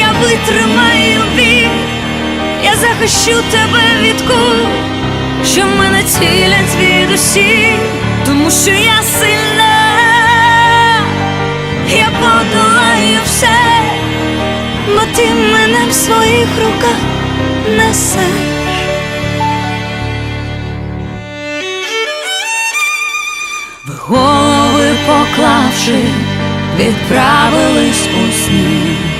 я витримаю біль, я захищу тебе від кул, що мене цілять звідусіль, тому що я сильна, я подолаю все, бо ти мене в своїх руках несеш. Ви голови поклавши, відправились у сни.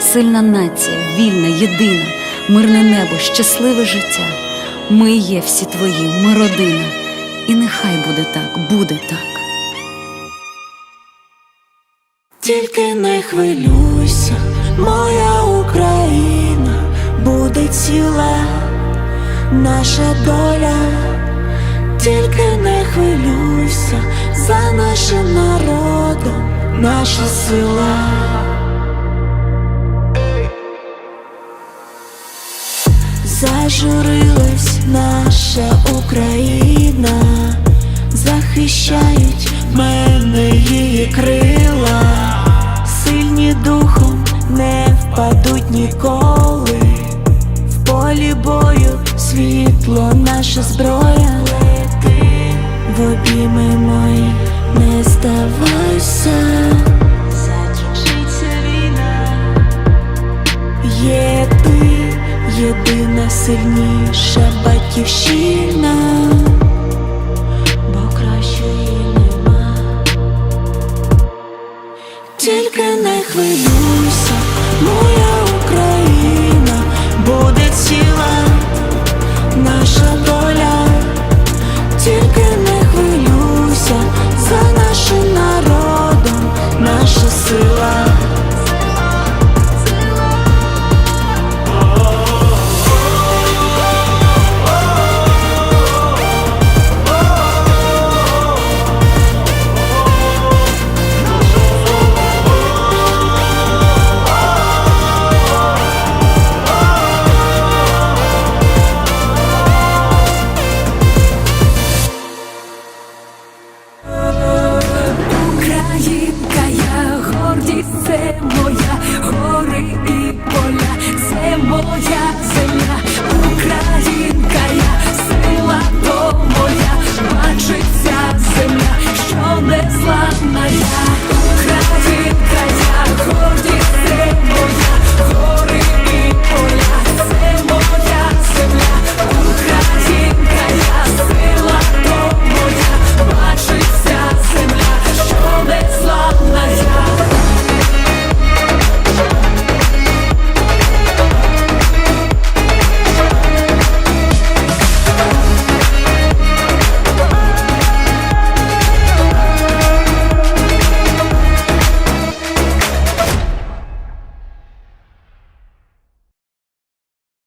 Сильна нація, вільна, єдина, мирне небо, щасливе життя. Ми є всі твої, ми родина, і нехай буде так, буде так. Тільки не хвилюйся, моя Україна буде ціла, наша доля, тільки не хвилюйся за нашим народом, наша сила. Зажурилась наша Україна, захищають мене її крила, сильні духом не впадуть ніколи. В полі бою світло наша зброя. Лети в обійми мої, не здавайся. Єдина сильніша батьківщина,